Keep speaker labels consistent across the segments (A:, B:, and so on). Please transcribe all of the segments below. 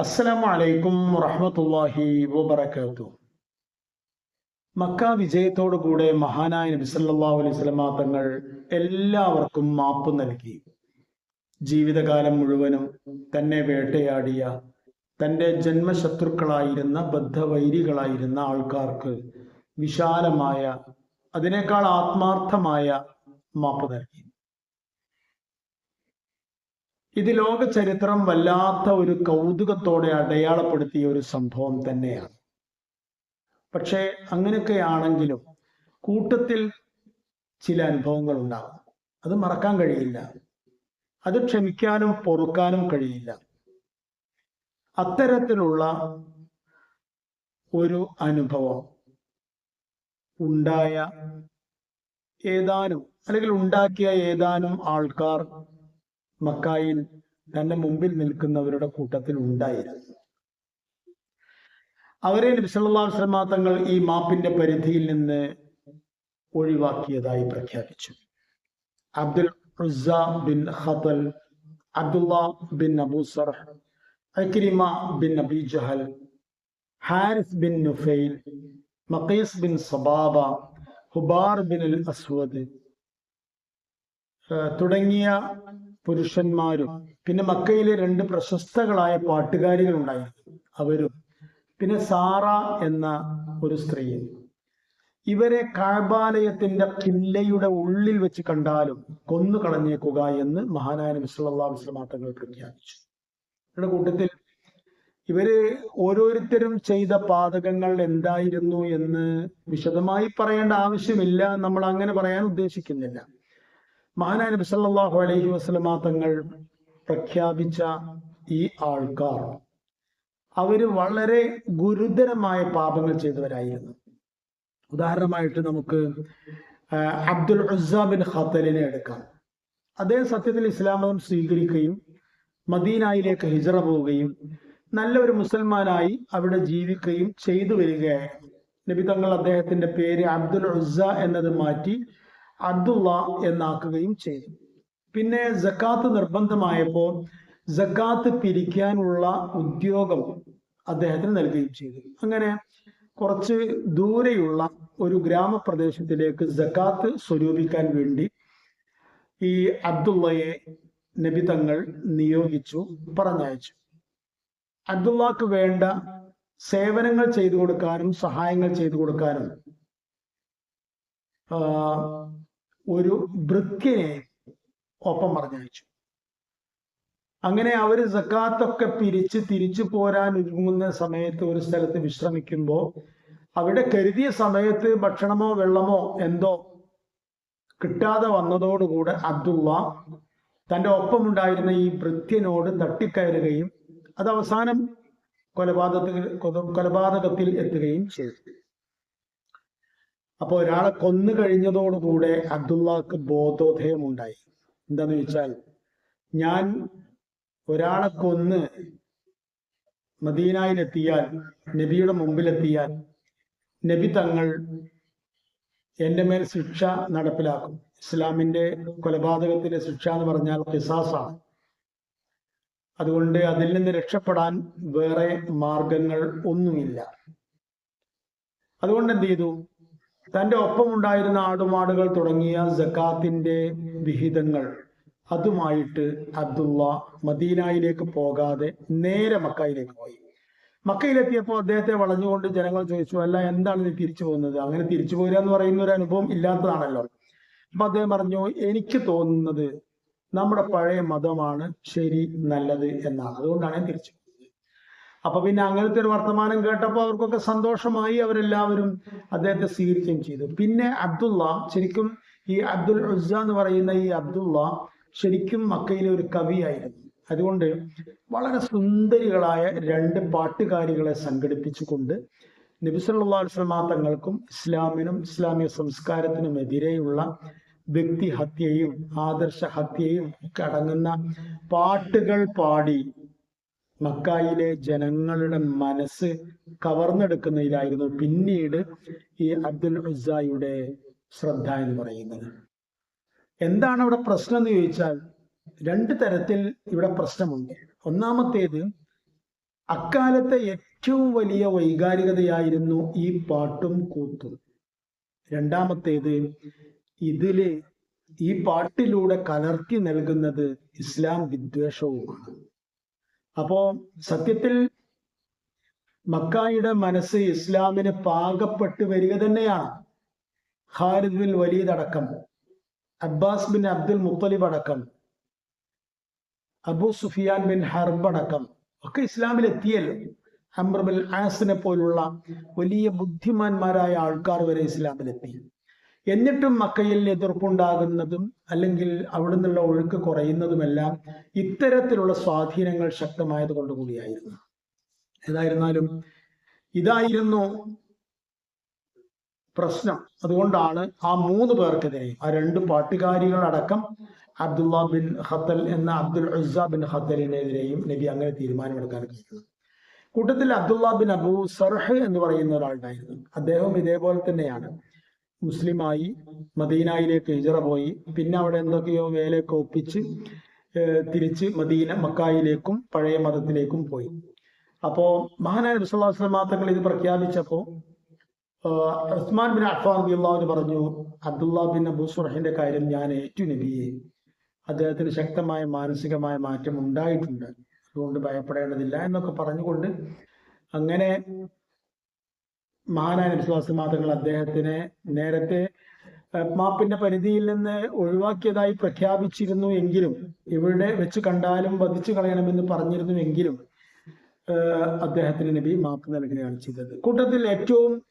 A: അസ്സലാമു വലൈക്കും വറഹമത്തല്ലാഹി വബർക്കാത്തു മക്ക വിജയത്തോടുകൂടെ മഹാനായ നബി സല്ലല്ലാഹു അലൈഹി വസല്ലമ തങ്ങൾ എല്ലാവർക്കും മാപ്പ് നൽകി. ജീവിതകാലം മുഴുവനും തന്നെ വേട്ടയാടിയ തന്റെ ജന്മശത്രുക്കളായിരുന്ന ബദ്ധവൈരികളായിരുന്ന ആൾക്കാർക്ക് വിശാലമായ അതിനേക്കാൾ ആത്മാർത്ഥമായ മാപ്പ് നൽകി. ഇത് ലോക ചരിത്രം വല്ലാത്ത ഒരു കൗതുകത്തോടെ അടയാളപ്പെടുത്തിയ ഒരു സംഭവം തന്നെയാണ്. പക്ഷേ അങ്ങനെയൊക്കെയാണെങ്കിലും കൂട്ടത്തിൽ ചില അനുഭവങ്ങൾ ഉണ്ടാകും. അത് മറക്കാൻ കഴിയില്ല. അത് ക്ഷമിക്കാനും പൊറുക്കാനും കഴിയില്ല. അത്തരത്തിലുള്ള ഒരു അനുഭവം ഉണ്ടായ ഏതാനും അല്ലെങ്കിൽ ഉണ്ടാക്കിയ ഏതാനും ആൾക്കാർ മക്കായിൽ തന്റെ മുമ്പിൽ നിൽക്കുന്നവരുടെ കൂട്ടത്തിൽ ഉണ്ടായിരുന്നു. അവരെ നബിസല്ലാസ്ലമ തങ്ങൾ ഈ മാപ്പിന്റെ പരിധിയിൽ നിന്ന് ഒഴിവാക്കിയതായി പ്രഖ്യാപിച്ചു. Abdul bin Habal Abdullah bin Abu Sarh Ikrima bin Abi Jahal Haris bin Nufail Maqees bin Sababa Hubar bin al Aswad തുടങ്ങിയ പുരുഷന്മാരും പിന്നെ മക്കയിലെ രണ്ട് പ്രശസ്തകളായ പാട്ടുകാരികൾ ഉണ്ടായിരുന്നു അവരും. പിന്നെ സാറ എന്ന ഒരു സ്ത്രീയും. ഇവരെ കാബാലയത്തിന്റെ കില്ലയുടെ ഉള്ളിൽ വെച്ച് കണ്ടാലും കൊന്നു കളഞ്ഞേക്കുക എന്ന് മഹാനായ വസല്ലം തങ്ങൾ പ്രഖ്യാപിച്ചു ഇവരുടെ കൂട്ടത്തിൽ ഇവർ ഓരോരുത്തരും ചെയ്ത പാതകങ്ങൾ എന്തായിരുന്നു എന്ന് വിശദമായി പറയേണ്ട ആവശ്യമില്ല. നമ്മൾ അങ്ങനെ പറയാൻ ഉദ്ദേശിക്കുന്നില്ല. മഹാനായ നബി സല്ലല്ലാഹു അലൈഹി വസല്ലമ തങ്ങൾ പ്രഖ്യാപിച്ച ഈ ആൾക്കാർ അവർ വളരെ ഗുരുതരമായ പാപങ്ങൾ ചെയ്തവരായിരുന്നു. ഉദാഹരണമായിട്ട് നമുക്ക് അബ്ദുൽ ബിൻ ഖത്തലിനെ എടുക്കാം. അദ്ദേഹം സത്യത്തിൽ ഇസ്ലാം മതം സ്വീകരിക്കുകയും മദീനായിലേക്ക് ഹിജറ പോവുകയും നല്ല ഒരു മുസൽമാനായി അവിടെ ജീവിക്കുകയും ചെയ്തു വരികയായിരുന്നു. നബി തങ്ങൾ അദ്ദേഹത്തിന്റെ പേര് അബ്ദുൽ ഉസ്സ എന്നത് മാറ്റി അബ്ദുള്ള എന്നാക്കുകയും ചെയ്തു. പിന്നെ ജക്കാത്ത് നിർബന്ധമായപ്പോൾ ജക്കാത്ത് പിരിക്കാനുള്ള ഉദ്യോഗം അദ്ദേഹത്തിന് നൽകുകയും ചെയ്തു. അങ്ങനെ കുറച്ച് ദൂരെയുള്ള ഒരു ഗ്രാമപ്രദേശത്തിലേക്ക് ജക്കാത്ത് സ്വരൂപിക്കാൻ വേണ്ടി ഈ അബ്ദുള്ളയെ നബി തങ്ങൾ നിയോഗിച്ചു പറഞ്ഞയച്ചു. അബ്ദുള്ളക്ക് വേണ്ട സേവനങ്ങൾ ചെയ്തു കൊടുക്കാനും സഹായങ്ങൾ ചെയ്തു കൊടുക്കാനും ഒരു വൃത്തിനെ ഒപ്പം പറഞ്ഞയച്ചു. അങ്ങനെ അവർ സക്കാത്തൊക്കെ പിരിച്ച് തിരിച്ചു പോരാൻ ഒരുങ്ങുന്ന സമയത്ത് ഒരു സ്ഥലത്ത് വിശ്രമിക്കുമ്പോൾ അവിടെ കരുതിയ സമയത്ത് ഭക്ഷണമോ വെള്ളമോ എന്തോ കിട്ടാതെ വന്നതോടുകൂടെ അബ്ദുള്ള തന്റെ ഒപ്പമുണ്ടായിരുന്ന ഈ ഭൃത്യനോട് തട്ടിക്കയറുകയും അത് അവസാനം കൊലപാതകത്തിൽ കൊലപാതകത്തിൽ എത്തുകയും ചെയ്തു. അപ്പൊ ഒരാളെ കൊന്നു കഴിഞ്ഞതോടുകൂടെ അബ്ദുള്ളക്ക് ബോധോദയം ഉണ്ടായി എന്താന്ന് വെച്ചാൽ ഞാൻ ഒരാളെ കൊന്ന് മദീനായിലെത്തിയാൽ നബിയുടെ മുമ്പിലെത്തിയാൽ നബി തങ്ങൾ എന്റെ മേൽ ശിക്ഷ നടപ്പിലാക്കും. ഇസ്ലാമിന്റെ കൊലപാതകത്തിന്റെ ശിക്ഷ എന്ന് പറഞ്ഞാൽ കിസാസാണ് അതുകൊണ്ട് അതിൽ നിന്ന് രക്ഷപ്പെടാൻ വേറെ മാർഗങ്ങൾ ഒന്നുമില്ല. അതുകൊണ്ട് എന്ത് ചെയ്തു? തന്റെ ഒപ്പമുണ്ടായിരുന്ന ആടുമാടുകൾ തുടങ്ങിയ ജക്കാത്തിന്റെ വിഹിതങ്ങൾ. അതുമായിട്ട് അബ്ദുള്ള മദീനായിലേക്ക് പോകാതെ നേരെ മക്കയിലേക്ക് പോയി. മക്കയിലെത്തിയപ്പോൾ അദ്ദേഹത്തെ വളഞ്ഞുകൊണ്ട് ജനങ്ങൾ ചോദിച്ചു അല്ല എന്താണ് നീ തിരിച്ചു പോകുന്നത്? അങ്ങനെ തിരിച്ചു പോരുക എന്ന് പറയുന്ന ഒരു അനുഭവം ഇല്ലാത്തതാണല്ലോ. അപ്പൊ അദ്ദേഹം പറഞ്ഞു എനിക്ക് തോന്നുന്നത് നമ്മുടെ പഴയ മതമാണ് ശരി നല്ലത് എന്നാണ്. അതുകൊണ്ടാണ് ഞാൻ തിരിച്ചു അപ്പൊ പിന്നെ അങ്ങനത്തെ ഒരു വർത്തമാനം കേട്ടപ്പോൾ അവർക്കൊക്കെ സന്തോഷമായി അവരെല്ലാവരും അദ്ദേഹത്തെ സ്വീകരിക്കുകയും ചെയ്തു. പിന്നെ അബ്ദുള്ള ശരിക്കും ഈ അബ്ദുൽ ഉസ്സ എന്ന് പറയുന്ന ഈ അബ്ദുള്ള ശരിക്കും മക്കയിലെ ഒരു കവിയായിരുന്നു. അതുകൊണ്ട് വളരെ സുന്ദരികളായ രണ്ട് പാട്ടുകാരികളെ സംഘടിപ്പിച്ചുകൊണ്ട് നബിസല്ലാ വസ്ലമാ തങ്ങൾക്കും ഇസ്ലാമിനും ഇസ്ലാമിക സംസ്കാരത്തിനും എതിരെയുള്ള വ്യക്തിഹത്യയും ആദർശ ഹത്യയും ഒക്കെ അടങ്ങുന്ന പാട്ടുകൾ പാടി മക്കായിലെ ജനങ്ങളുടെ മനസ്സ് കവർന്നെടുക്കുന്നതിലായിരുന്നു പിന്നീട് ഈ അബ്ദുൽ ഉസായുടെ ശ്രദ്ധ എന്ന് പറയുന്നത്. എന്താണ് അവിടെ പ്രശ്നം എന്ന് ചോദിച്ചാൽ രണ്ട് തരത്തിൽ ഇവിടെ പ്രശ്നമുണ്ട്. ഒന്നാമത്തേത് അക്കാലത്തെ ഏറ്റവും വലിയ വൈകാരികതയായിരുന്നു ഈ പാട്ടും കൂത്തും. രണ്ടാമത്തേത് ഇതിൽ ഈ പാട്ടിലൂടെ കലർത്തി നൽകുന്നത് ഇസ്ലാം വിദ്വേഷവുമാണ്. അപ്പോ സത്യത്തിൽ മക്കായുടെ മനസ്സ് ഇസ്ലാമിന് പാകപ്പെട്ട് വരിക തന്നെയാണ്. ഖാലിദ് ബിൻ വലീദ് അടക്കം അബ്ബാസ് ബിൻ അബ്ദുൽ മുത്തലിബ് അടക്കം അബു സുഫിയാൻ ബിൻ ഹർബ് അടക്കം ഒക്കെ ഇസ്ലാമിൽ എത്തിയല്ലോ അമ്രബിൻ ആസിനെ പോലുള്ള വലിയ ബുദ്ധിമാന്മാരായ ആൾക്കാർ വരെ ഇസ്ലാമിലെത്തി. എന്നിട്ടും മക്കയിൽ എതിർപ്പുണ്ടാകുന്നതും അല്ലെങ്കിൽ അവിടെ നിന്നുള്ള ഒഴുക്ക് കുറയുന്നതുമെല്ലാം ഇത്തരത്തിലുള്ള സ്വാധീനങ്ങൾ ശക്തമായത് കൊണ്ടുകൂടിയായിരുന്നു ഏതായിരുന്നാലും ഇതായിരുന്നു പ്രശ്നം. അതുകൊണ്ടാണ് ആ മൂന്ന് പേർക്കെതിരെ ആ രണ്ട് പാട്ടുകാരികളടക്കം അബ്ദുള്ള ബിൻ ഖത്തൽ എന്ന അബ്ദുൽ ഉസ ബിൻ ഖത്തലിനെതിരെയും നബി അങ്ങനെ തീരുമാനമെടുക്കാൻ കഴിയുന്നത് കൂട്ടത്തിൽ അബ്ദുള്ള ബിൻ അബു സർഹ് എന്ന് പറയുന്ന ഒരാളുണ്ടായിരുന്നു. അദ്ദേഹം ഇതേപോലെ തന്നെയാണ്. മുസ്ലിമായി മദീനയിലേക്ക് ഹിജറ പോയി. പിന്നെ അവിടെ എന്തൊക്കെയോ വേലയൊക്കെ ഒപ്പിച്ച് തിരിച്ച് മദീന മക്കായിലേക്കും പഴയ മതത്തിലേക്കും പോയി. അപ്പോ മഹാനായ വിശ്വാസമാ തങ്ങൾ ഇത് പ്രഖ്യാപിച്ചപ്പോ ഉസ്മാൻ ബിൻ അഫാൻ അള്ളാഹുന് പറഞ്ഞു അബ്ദുള്ള ബിൻ അബൂ സുറഹിന്റെ കാര്യം ഞാൻ ഏറ്റു നബിയെ. അദ്ദേഹത്തിന് ശക്തമായ മാനസികമായ മാറ്റം ഉണ്ടായിട്ടുണ്ട്. അതുകൊണ്ട് ഭയപ്പെടേണ്ടതില്ല എന്നൊക്കെ പറഞ്ഞുകൊണ്ട് അങ്ങനെ മഹാനായ വിശ്വാസി മാത്രങ്ങൾ അദ്ദേഹത്തിനെ നേരത്തെ മാപ്പിന്റെ പരിധിയിൽ നിന്ന് ഒഴിവാക്കിയതായി പ്രഖ്യാപിച്ചിരുന്നു എങ്കിലും ഇവിടെ വെച്ച് കണ്ടാലും വധിച്ചു കളയണമെന്ന് പറഞ്ഞിരുന്നു എങ്കിലും അദ്ദേഹത്തിന് നബി മാപ്പ് നൽകുകയാണ് ചെയ്തത്. കൂട്ടത്തിൽ ഏറ്റവും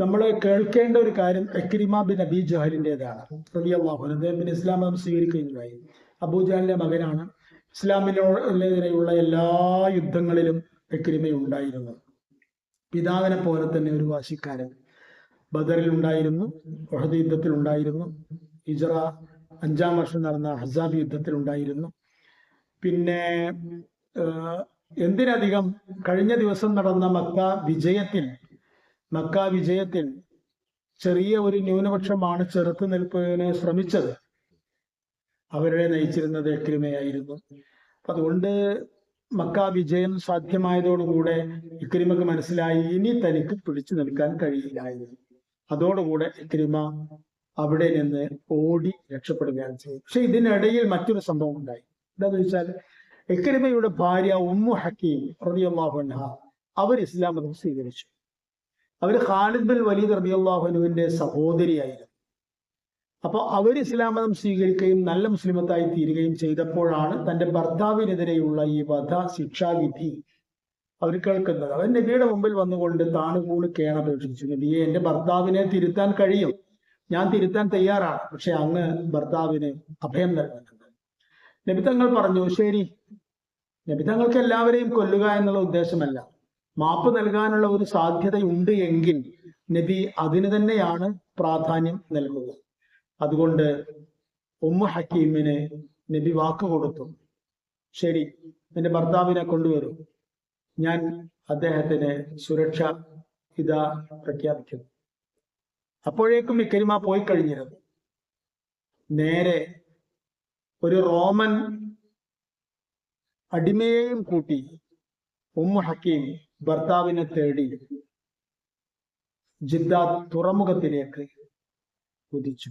A: നമ്മൾ കേൾക്കേണ്ട ഒരു കാര്യം എക്രിമ ബിൻ അബി ജഹലിന്റെതാണ് റബി അള്ളാഹു അദ്ദേഹം പിന്നെ ഇസ്ലാം മതം സ്വീകരിക്കുകയുണ്ടായി. അബൂജാലിന്റെ മകനാണ്. ഇസ്ലാമിനെതിരെയുള്ള എല്ലാ യുദ്ധങ്ങളിലും എക്രിമയുണ്ടായിരുന്നു പിതാവിനെ പോലെ തന്നെ ഒരു വാശിക്കാരൻ. ബദറിൽ ഉണ്ടായിരുന്നു ഒഹദ് യുദ്ധത്തിൽ ഉണ്ടായിരുന്നു. ഇജറ അഞ്ചാം വർഷം നടന്ന ഹസാബ് യുദ്ധത്തിൽ ഉണ്ടായിരുന്നു. പിന്നെ എന്തിനധികം കഴിഞ്ഞ ദിവസം നടന്ന മക്ക വിജയത്തിൽ മക്ക വിജയത്തിൽ ചെറിയ ഒരു ന്യൂനപക്ഷമാണ് ചെറുത്ത് നിൽപ്പതിന് ശ്രമിച്ചത്. അവരെ നയിച്ചിരുന്നത് എക്രിമയായിരുന്നു അതുകൊണ്ട് മക്ക വിജയം സാധ്യമായതോടുകൂടെ ഇക്രിമക്ക് മനസ്സിലായി. ഇനി തനിക്ക് പിടിച്ചു നിൽക്കാൻ കഴിയില്ലായിരുന്നു അതോടുകൂടെ ഇക്രിമ അവിടെ നിന്ന് ഓടി രക്ഷപ്പെടുകയാണ് ചെയ്തത്. പക്ഷെ ഇതിനിടയിൽ മറ്റൊരു സംഭവം ഉണ്ടായി. എന്താന്ന് വെച്ചാൽ ഇക്രിമയുടെ ഭാര്യ ഉമ്മു ഹക്കീം റബിയല്ലാഹു അൻഹ അവർ ഇസ്ലാം മതം സ്വീകരിച്ചു. അവർ ഖാലിദ് ബിൻ വലീദ് റബിയല്ലാഹുനുവിന്റെ സഹോദരിയായിരുന്നു. അപ്പോൾ അവർ ഇസ്ലാം മതം സ്വീകരിക്കുകയും നല്ല മുസ്ലിമത്തായി തീരുകയും ചെയ്തപ്പോഴാണ് തന്റെ ഭർത്താവിനെതിരെയുള്ള ഈ വധ ശിക്ഷാവിധി അവർ കേൾക്കുന്നത്. അവൻ നബിയുടെ മുമ്പിൽ വന്നുകൊണ്ട് താണുകൂണ് കേണപേക്ഷിച്ചു നബിയെ എന്റെ ഭർത്താവിനെ തിരുത്താൻ കഴിയും. ഞാൻ തിരുത്താൻ തയ്യാറാണ്. പക്ഷെ അങ്ങ് ഭർത്താവിന് അഭയം നൽകുന്നുണ്ട്. നബിതങ്ങൾ പറഞ്ഞു ശരി. നബി തങ്ങൾക്ക് എല്ലാവരെയും കൊല്ലുക എന്നുള്ള ഉദ്ദേശമല്ല. മാപ്പ് നൽകാനുള്ള ഒരു സാധ്യതയുണ്ട് എങ്കിൽ നബി അതിന് തന്നെയാണ് പ്രാധാന്യം നൽകുക അതുകൊണ്ട് ഉമ്മ ഹക്കീമിന് നബി വാക്ക് കൊടുത്തു. ശരി എന്റെ ഭർത്താവിനെ കൊണ്ടുവരും. ഞാൻ അദ്ദേഹത്തിന് സുരക്ഷ ഇതാ പ്രഖ്യാപിക്കുന്നു അപ്പോഴേക്കും ഇക്കരിമ പോയി കഴിഞ്ഞിരുന്നു. നേരെ ഒരു റോമൻ അടിമയെയും കൂട്ടി ഉമ്മു ഹക്കീം ഭർത്താവിനെ തേടി ജിദ്ദ തുറമുഖത്തിലേക്ക് കുതിച്ചു.